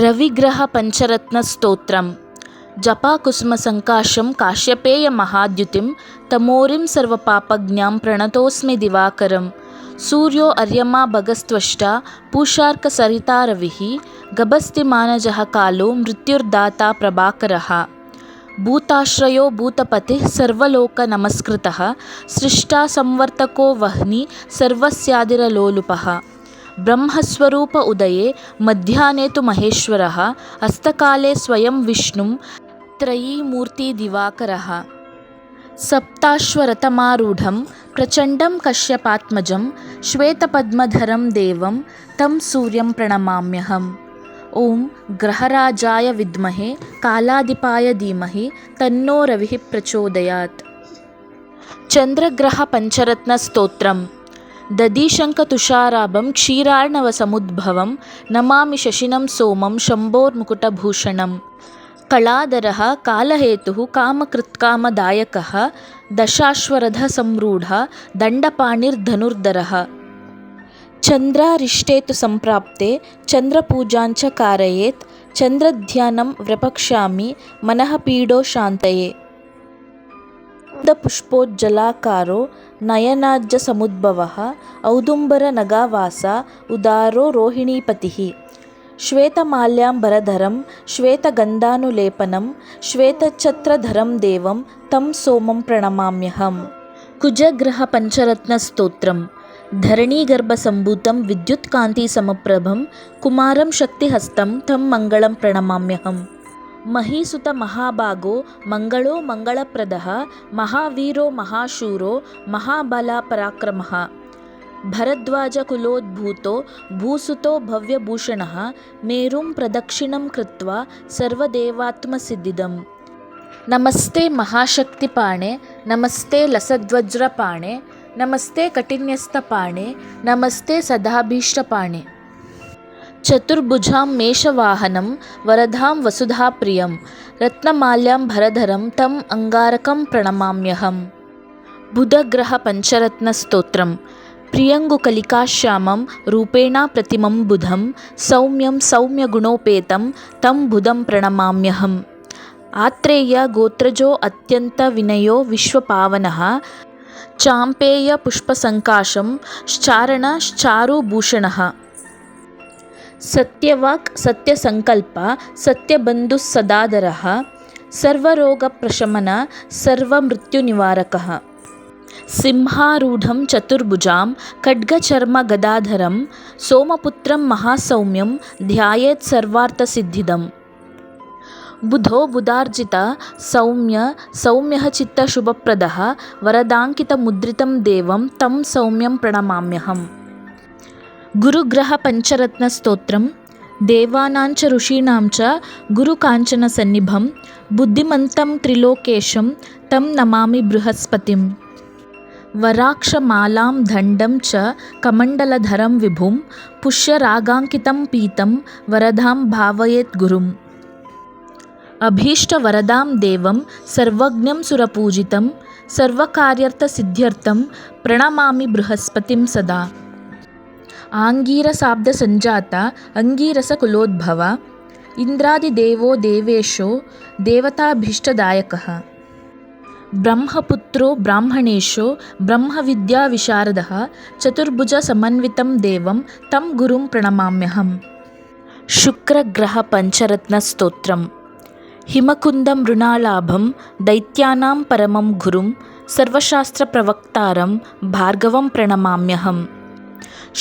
रविग्रहपञ्चरत्नस्तोत्रम्। जपाकुसुमसङ्काशं काश्यपेयमहाद्युतिं तमोरिं सर्वपापज्ञां प्रणतोऽस्मि दिवाकरं सूर्यो अर्यमा भगस्त्वष्टा पूषार्कसरिता रविः गभस्तिमानजः कालो मृत्युर्दाता प्रभाकरः। भूताश्रयो भूतपतिः सर्वलोकनमस्कृतः सृष्टासंवर्तको वह्निः सर्वस्यादिरलोलुपः ब्रह्मस्वरूप उदये मध्याह्ने तु महेश्वरः हस्तकाले स्वयं विष्णुं त्रयीमूर्तिदिवाकरः सप्ताश्वरथमारूढं प्रचण्डं कश्यपात्मजं श्वेतपद्मधरं देवं तं सूर्यं प्रणमाम्यहम्। ॐ ग्रहराजाय विद्महे कालाधिपाय धीमहि तन्नो रविः प्रचोदयात्। चन्द्रग्रहपञ्चरत्नस्तोत्रम् दधीशङ्खतुषाराभं क्षीरार्णवसमुद्भवं नमामि शशिनं सोमं शम्भोर्मुकुटभूषणं। कलाधरः कालहेतुः कामकृत्कामदायकः दशाश्वरथसंरूढः दण्डपाणिर्धनुर्धरः। चन्द्रारिष्टे तु सम्प्राप्ते चन्द्रपूजाञ्च कारयेत् चन्द्रध्यानं व्रपक्ष्यामि मनःपीडोशान्तये पुष्पोज्जलाकारो नयनाब्जसमुद्भवः औदुम्बरनगावासा उदारो रोहिणीपतिः। श्वेतमाल्याम्बरधरं श्वेतगन्धानुलेपनं श्वेतच्छत्रधरं देवं तं सोमं प्रणमाम्यहं कुजग्रहपञ्चरत्नस्तोत्रम् धरणीगर्भसम्भूतं विद्युत्कान्तिसमप्रभं कुमारं शक्तिहस्तं तं मङ्गलं प्रणमाम्यहम् महीसुतमहाभागो मङ्गलो मङ्गलप्रदः महावीरो महाशूरो महाबलपराक्रमः भरद्वाजकुलोद्भूतो भूसुतो भव्यभूषणः मेरुं प्रदक्षिणं कृत्वा सर्वदेवात्मसिद्धिदम् नमस्ते महाशक्तिपाणे नमस्ते लसद्वज्रपाणे नमस्ते कठिन्यस्तपाणे नमस्ते सदाभीष्टपाणे चतुर्भुजां मेषवाहनं वरदां वसुधाप्रियं रत्नमाल्याम्बरधरं तम् अङ्गारकं प्रणमाम्यहं। बुधग्रहपञ्चरत्नस्तोत्रं प्रियङ्गुकलिकाश्यामं रूपेणाप्रतिमं बुधं सौम्यं सौम्यगुणोपेतं तं बुधं प्रणमाम्यहम् आत्रेयगोत्रजो अत्यन्तविनयो विश्वपावनः चाम्पेयपुष्पसङ्काशं श्चारणश्चारुभूषणः सत्यवाक् सत्यसङ्कल्प सत्यबन्धुः सदाधरः सर्वरोगप्रशमन सर्वमृत्युनिवारकः। सिंहारूढं चतुर्भुजां खड्गचर्मगदाधरं सोमपुत्रं महासौम्यं ध्यायेत् सर्वार्थसिद्धिदम्। बुधो बुधार्जित सौम्य सौम्यः चित्तशुभप्रदः वरदाङ्कितमुद्रितं देवं तं सौम्यं प्रणमाम्यहम् गुरुग्रहपञ्चरत्नस्तोत्रं देवानां च ऋषीणां च गुरुकाञ्चनसन्निभं बुद्धिमन्तं त्रिलोकेशं तं नमामि बृहस्पतिं। वराक्षमालां दण्डं च कमण्डलधरं विभुं पुष्यरागाङ्कितं पीतं वरदां भावयेत् गुरुम्। अभीष्टवरदां देवं सर्वज्ञं सुरपूजितं सर्वकार्यर्थसिद्ध्यर्थं प्रणमामि बृहस्पतिं सदा आङ्गीरसाब्दसञ्जात अङ्गीरसकुलोद्भव इन्द्रादिदेवो देवेशो देवताभीष्टदायकः। ब्रह्मपुत्रो ब्राह्मणेशो ब्रह्मविद्याविशारदः चतुर्भुजसमन्वितं देवं तं गुरुं प्रणमाम्यहम्। शुक्रग्रहपञ्चरत्नस्तोत्रम्। हिमकुन्दं मृणालाभं दैत्यानां परमं गुरुं सर्वशास्त्रप्रवक्तारं भार्गवं प्रणमाम्यहम्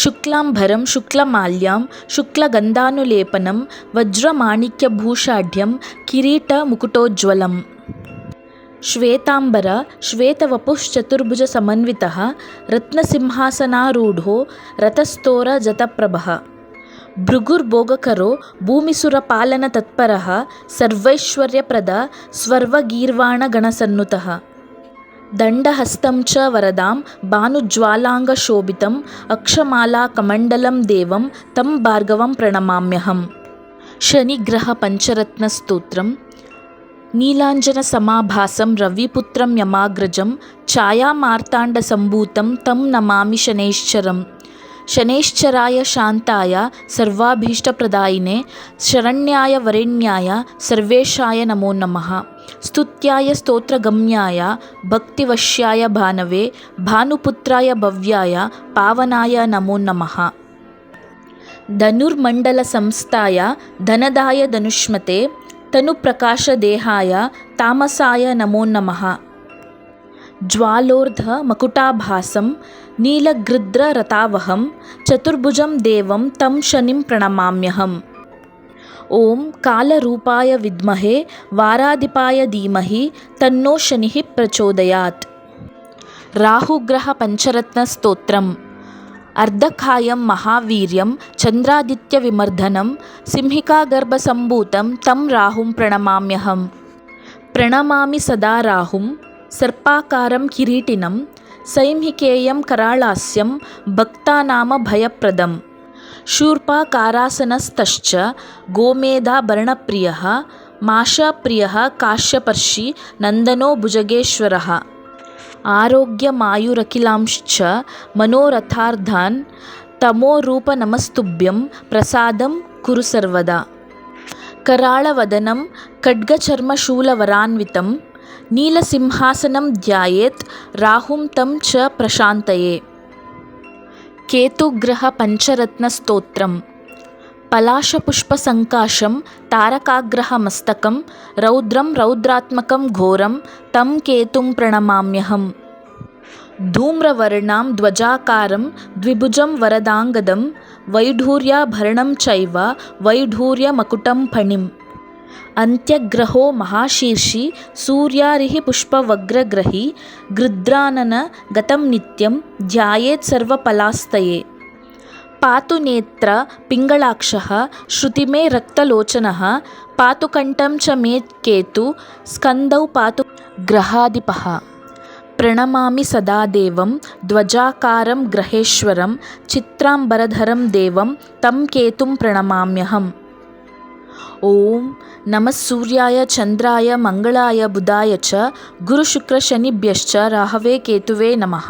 शुक्लाम्बरं शुक्लमाल्यां शुक्लगन्धानुलेपनं वज्रमाणिक्यभूषाढ्यं किरीटमुकुटोज्ज्वलम् श्वेताम्बर श्वेतवपुश्चतुर्भुजसमन्वितः रत्नसिंहासनारूढो रथस्थोरजतप्रभः भृगुर्भोगकरो भूमिसुरपालनतत्परः सर्वैश्वर्यप्रद स्वर्वगीर्वाणगणसन्नुतः दण्डहस्तं च वरदां भानुज्वालाङ्गशोभितम् अक्षमालाकमण्डलं देवं तं भार्गवं प्रणमाम्यहम्। शनिग्रहपञ्चरत्नस्तोत्रं नीलाञ्जनसमाभासं रविपुत्रं यमाग्रजं छायामार्ताण्डसम्भूतं तं नमामि शनैश्चरम्। शनैश्चराय शान्ताय सर्वाभीष्टप्रदायिने शरण्याय वरेण्याय सर्वेशाय नमो नमः स्तुत्याय स्तोत्रगम्याय भक्तिवश्याय भानवे भानुपुत्राय भव्याय पावनाय नमो नमः। धनुर्मण्डलसंस्थाय धनदाय धनुष्मते तनुप्रकाशदेहाय तामसाय नमो नमः। ज्वालोर्धमकुटाभासं नीलगृध्ररथावहं चतुर्भुजं देवं तं शनिं प्रणमाम्यहम् ॐ कालरूपाय विद्महे वाराधिपाय धीमहि तन्नो शनिः प्रचोदयात्। राहुग्रहपञ्चरत्नस्तोत्रम् अर्धकायं महावीर्यं चन्द्रादित्यविमर्दनं सिंहिकागर्भसम्भूतं तं राहुं प्रणमाम्यहं प्रणमामि सदा राहुं सर्पाकारं किरीटिनं सैंहिकेयं कराळास्यं भक्तानामभयप्रदं शूर्पाकारासनस्तश्च गोमेधाभरणप्रियः माशाप्रियः काश्यपर्षि नन्दनो भुजगेश्वरः आरोग्यमायुरखिलांश्च मनोरथार्थान् तमोरूपनमस्तुभ्यं प्रसादं कुरु सर्वदा कराळवदनं खड्गचर्मशूलवरान्वितं नीलसिंहासनं ध्यायेत् राहुं तं च प्रशान्तये केतुग्रहपञ्चरत्नस्तोत्रं पलाशपुष्पसङ्काशं तारकाग्रहमस्तकं रौद्रं रौद्रात्मकं घोरं तं केतुं प्रणमाम्यहम् धूम्रवर्णां ध्वजाकारं द्विभुजं वरदाङ्गदं वैढूर्याभरणं चैव वैढूर्यमकुटं फणिम् अन्त्यग्रहो महाशीर्षि सूर्यारिः गृध्रानन गतं नित्यं ध्यायेत् सर्वपलास्तये। पातु नेत्र पिङ्गळाक्षः श्रुतिमे रक्तलोचनः पातु कण्ठं च मे केतु स्कन्दौ पातु ग्रहाधिपः प्रणमामि सदा देवं ध्वजाकारं ग्रहेश्वरं चित्राम्बरधरं देवं तं केतुं प्रणमाम्यहम् ॐ नमः सूर्याय चन्द्राय मङ्गलाय बुधाय च गुरुशुक्रशनिभ्यश्च राहवे केतुवे नमः